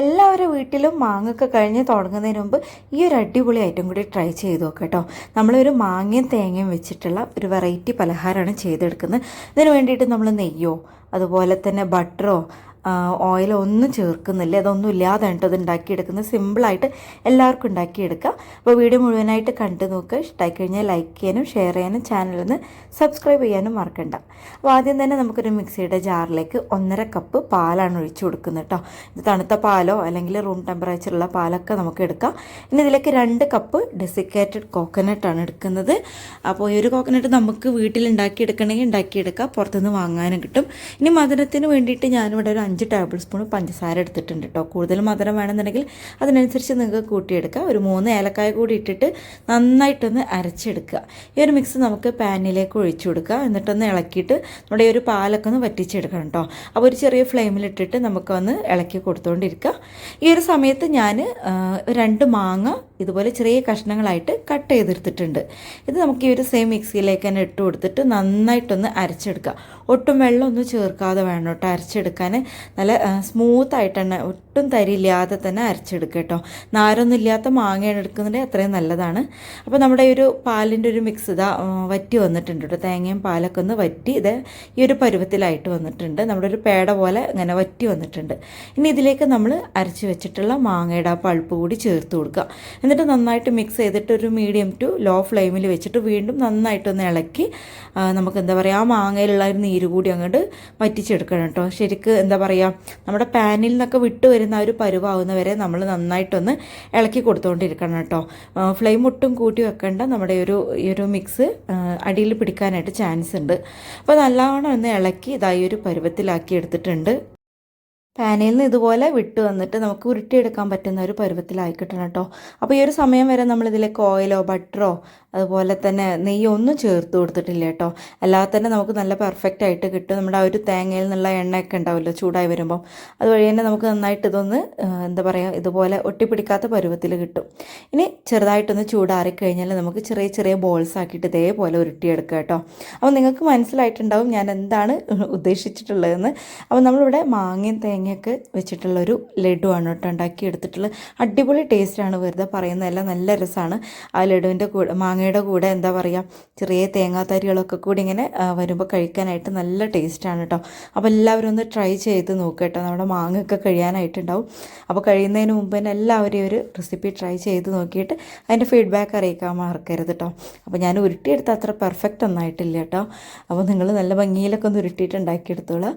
എല്ലാവരുടെ വീട്ടിലും മാങ്ങൊക്കെ കഴിഞ്ഞ് തുടങ്ങുന്നതിന് മുമ്പ് ഈ ഒരു അടിപൊളി ഐറ്റം കൂടി ട്രൈ ചെയ്ത് നോക്കുക കേട്ടോ. നമ്മളൊരു മാങ്ങയും തേങ്ങയും വെച്ചിട്ടുള്ള ഒരു വെറൈറ്റി പലഹാരമാണ് ചെയ്തെടുക്കുന്നത്. ഇതിന് വേണ്ടിയിട്ട് നമ്മൾ നെയ്യോ അതുപോലെ തന്നെ ബട്ടറോ ഓയിലോ ഒന്നും ചേർക്കുന്നില്ല. ഇതൊന്നും ഇല്ലാതെ കേട്ടോ ഉണ്ടാക്കിയെടുക്കുന്നത്. സിമ്പിളായിട്ട് എല്ലാവർക്കും ഉണ്ടാക്കിയെടുക്കാം. അപ്പോൾ വീഡിയോ മുഴുവനായിട്ട് കണ്ടു നോക്കുക. ഇഷ്ടമായി കഴിഞ്ഞാൽ ലൈക്ക് ചെയ്യാനും ഷെയർ ചെയ്യാനും ചാനലിൽ നിന്ന് സബ്സ്ക്രൈബ് ചെയ്യാനും മറക്കണ്ട. അപ്പോൾ ആദ്യം തന്നെ നമുക്കൊരു മിക്സിയുടെ ജാറിലേക്ക് ഒന്നര കപ്പ് പാലാണ് ഒഴിച്ചു കൊടുക്കുന്നത് കേട്ടോ. ഇത് തണുത്ത പാലോ അല്ലെങ്കിൽ റൂം ടെമ്പറേച്ചറുള്ള പാലൊക്കെ നമുക്ക് എടുക്കാം. ഇനി ഇതിലേക്ക് രണ്ട് കപ്പ് ഡെസിക്കേറ്റഡ് കോക്കനട്ടാണ് എടുക്കുന്നത്. അപ്പോൾ ഈ ഒരു കോക്കനട്ട് നമുക്ക് വീട്ടിൽ ഉണ്ടാക്കിയെടുക്കണമെങ്കിൽ ഉണ്ടാക്കിയെടുക്കാം. പുറത്തുനിന്ന് വാങ്ങാനും കിട്ടും. ഇനി മധുരത്തിന് വേണ്ടിയിട്ട് ഞാനിവിടെ ഒരു അഞ്ച് ടേബിൾ സ്പൂൺ പഞ്ചസാര എടുത്തിട്ടുണ്ട് കേട്ടോ. കൂടുതൽ മധുരം വേണമെന്നുണ്ടെങ്കിൽ അതിനനുസരിച്ച് നിങ്ങൾക്ക് കൂട്ടിയെടുക്കുക ഒരു മൂന്ന് ഏലക്കായ കൂടി ഇട്ടിട്ട് നന്നായിട്ടൊന്ന് അരച്ചെടുക്കുക. ഈ ഒരു മിക്സ് നമുക്ക് പാനിലേക്ക് ഒഴിച്ചു കൊടുക്കുക. എന്നിട്ടൊന്ന് ഇളക്കിയിട്ട് നമ്മുടെ ഈ ഒരു പാലൊക്കെ ഒന്ന് വറ്റിച്ചെടുക്കണം കേട്ടോ. അപ്പോൾ ഒരു ചെറിയ ഫ്ലെയിമിലിട്ടിട്ട് നമുക്കൊന്ന് ഇളക്കി കൊടുത്തുകൊണ്ടിരിക്കുക ഈ ഒരു സമയത്ത് ഞാൻ രണ്ട് മാങ്ങ ഇതുപോലെ ചെറിയ കഷ്ണങ്ങളായിട്ട് കട്ട് ചെയ്തെടുത്തിട്ടുണ്ട്. ഇത് നമുക്ക് ഈ ഒരു സെയിം മിക്സിയിലേക്ക് തന്നെ ഇട്ട് കൊടുത്തിട്ട് നന്നായിട്ടൊന്ന് അരച്ചെടുക്കുക. ഒട്ടും വെള്ളമൊന്നും ചേർക്കാതെ വേണം കേട്ടോ അരച്ചെടുക്കാൻ. നല്ല സ്മൂത്തായിട്ട് തന്നെ ഒട്ടും തരിയില്ലാതെ തന്നെ അരച്ചെടുക്കുക കേട്ടോ. നാരൊന്നും ഇല്ലാത്ത മാങ്ങയാണ് എടുക്കുന്നത് അത്രയും നല്ലതാണ്. അപ്പോൾ നമ്മുടെ ഈ ഒരു പാലിന്റെ ഒരു മിക്സ് ഇതാ വറ്റി വന്നിട്ടുണ്ട് കേട്ടോ. തേങ്ങയും പാലൊക്കെ ഒന്ന് വറ്റി ഇത് ഈ ഒരു പരുവത്തിലായിട്ട് വന്നിട്ടുണ്ട്. നമ്മുടെ ഒരു പേട പോലെ ഇങ്ങനെ വറ്റി വന്നിട്ടുണ്ട്. ഇനി ഇതിലേക്ക് നമ്മൾ അരച്ച് വെച്ചിട്ടുള്ള മാങ്ങയുടെ ആ പൾപ്പ് കൂടി ചേർത്ത് കൊടുക്കുക. എന്നിട്ട് നന്നായിട്ട് മിക്സ് ചെയ്തിട്ട് ഒരു മീഡിയം ടു ലോ ഫ്ലെയിമിൽ വെച്ചിട്ട് വീണ്ടും നന്നായിട്ടൊന്ന് ഇളക്കി നമുക്ക് എന്താ പറയുക ആ മാങ്ങയിലുള്ള ഒരു നീര് കൂടി അങ്ങോട്ട് വറ്റിച്ചെടുക്കണം കേട്ടോ. ശരിക്ക് എന്താ പറയുക നമ്മുടെ പാനിൽ നിന്നൊക്കെ വിട്ട് വരുന്ന ആ ഒരു പരുവാകുന്നവരെ നമ്മൾ നന്നായിട്ടൊന്ന് ഇളക്കി കൊടുത്തുകൊണ്ടിരിക്കണം കേട്ടോ. ഫ്ലെയിം ഒട്ടും കൂട്ടി വെക്കേണ്ട. നമ്മുടെ ഒരു ഈ ഒരു മിക്സ് അടിയിൽ പിടിക്കാനായിട്ട് ചാൻസ് ഉണ്ട്. അപ്പോൾ നല്ലവണ്ണം ഒന്ന് ഇളക്കി ഇതായി ഒരു പരുവത്തിലാക്കി എടുത്തിട്ടുണ്ട്. പാനിൽ നിന്ന് ഇതുപോലെ വിട്ട് വന്നിട്ട് നമുക്ക് ഉരുട്ടിയെടുക്കാൻ പറ്റുന്ന ഒരു പരുവത്തിലായി കിട്ടണം കേട്ടോ. അപ്പോൾ ഈ ഒരു സമയം വരെ നമ്മൾ ഇതിലേക്ക് ഓയിലോ ബട്ടറോ അതുപോലെ തന്നെ നെയ്യ് ഒന്നും ചേർത്ത് കൊടുത്തിട്ടില്ല കേട്ടോ. അല്ലാതെ തന്നെ നമുക്ക് നല്ല പെർഫെക്റ്റ് ആയിട്ട് കിട്ടും. നമ്മുടെ ആ ഒരു തേങ്ങയിൽ നിന്നുള്ള എണ്ണയൊക്കെ ഉണ്ടാവുമല്ലോ ചൂടായി വരുമ്പോൾ അതുവഴി തന്നെ നമുക്ക് നന്നായിട്ട് ഇതൊന്ന് എന്താ പറയുക ഇതുപോലെ ഒട്ടിപ്പിടിക്കാത്ത പരുവത്തിൽ കിട്ടും. ഇനി ചെറുതായിട്ടൊന്ന് ചൂടാറി കഴിഞ്ഞാൽ നമുക്ക് ചെറിയ ചെറിയ ബോൾസ് ആക്കിയിട്ട് ഇതേപോലെ ഉരുട്ടിയെടുക്കുക കേട്ടോ. അപ്പോൾ നിങ്ങൾക്ക് മനസ്സിലായിട്ടുണ്ടാവും ഞാൻ എന്താണ് ഉദ്ദേശിച്ചിട്ടുള്ളതെന്ന്. അപ്പോൾ നമ്മളിവിടെ മാങ്ങയും തേങ്ങയൊക്കെ വെച്ചിട്ടുള്ളൊരു ലഡുവാണ് കേട്ടോ ഉണ്ടാക്കി എടുത്തിട്ടുള്ളത് അടിപൊളി ടേസ്റ്റാണ് വെറുതെ പറയുന്നതല്ല നല്ല രസമാണ്. ആ ലഡുവിന്റെ കൂടെ മാങ്ങയുടെ കൂടെ എന്താ പറയുക ചെറിയ തേങ്ങാത്തരികളൊക്കെ കൂടി ഇങ്ങനെ വരുമ്പോൾ കഴിക്കാനായിട്ട് നല്ല ടേസ്റ്റാണ് കേട്ടോ അപ്പോൾ എല്ലാവരും ഒന്ന് ട്രൈ ചെയ്ത് നോക്കുക കേട്ടോ നമ്മുടെ മാങ്ങയൊക്കെ കഴിയാനായിട്ടുണ്ടാവും. അപ്പോൾ കഴിയുന്നതിന് മുമ്പ് തന്നെ എല്ലാവരും ഒരു റെസിപ്പി ട്രൈ ചെയ്ത് നോക്കിയിട്ട് അതിന്റെ ഫീഡ്ബാക്ക് അറിയിക്കാൻ മറക്കരുത് കേട്ടോ അപ്പോൾ ഞാൻ ഉരുട്ടിയെടുത്ത അത്ര പെർഫെക്റ്റ് ഒന്നായിട്ടില്ല കേട്ടോ അപ്പോൾ നിങ്ങൾ നല്ല ഭംഗിയിലൊക്കെ ഒന്ന് ഉരുട്ടിയിട്ട് ഉണ്ടാക്കിയെടുത്തോളാം.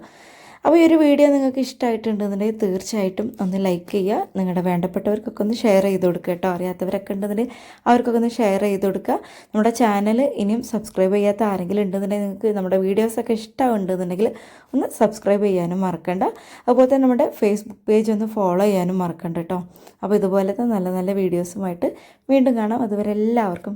അപ്പോൾ ഈ ഒരു വീഡിയോ നിങ്ങൾക്ക് ഇഷ്ടമായിട്ടുണ്ടെന്നുണ്ടെങ്കിൽ തീർച്ചയായിട്ടും ഒന്ന് ലൈക്ക് ചെയ്യുക. നിങ്ങളുടെ വേണ്ടപ്പെട്ടവർക്കൊക്കെ ഒന്ന് ഷെയർ ചെയ്ത് കൊടുക്കുക കേട്ടോ. അറിയാത്തവരൊക്കെ ഉണ്ടെന്നുണ്ടെങ്കിൽ അവർക്കൊക്കെ ഒന്ന് ഷെയർ ചെയ്ത് കൊടുക്കുക. നമ്മുടെ ചാനൽ ഇനിയും സബ്സ്ക്രൈബ് ചെയ്യാത്ത ആരെങ്കിലും ഉണ്ടെന്നുണ്ടെങ്കിൽ നിങ്ങൾക്ക് നമ്മുടെ വീഡിയോസൊക്കെ ഇഷ്ടമുണ്ടെന്നുണ്ടെങ്കിൽ ഒന്ന് സബ്സ്ക്രൈബ് ചെയ്യാനും മറക്കണ്ട. അതുപോലെ തന്നെ നമ്മുടെ ഫേസ്ബുക്ക് പേജ് ഒന്ന് ഫോളോ ചെയ്യാനും മറക്കണ്ട കേട്ടോ. അപ്പോൾ ഇതുപോലത്തെ നല്ല നല്ല വീഡിയോസുമായിട്ട് വീണ്ടും കാണാം. അതുവരെ എല്ലാവർക്കും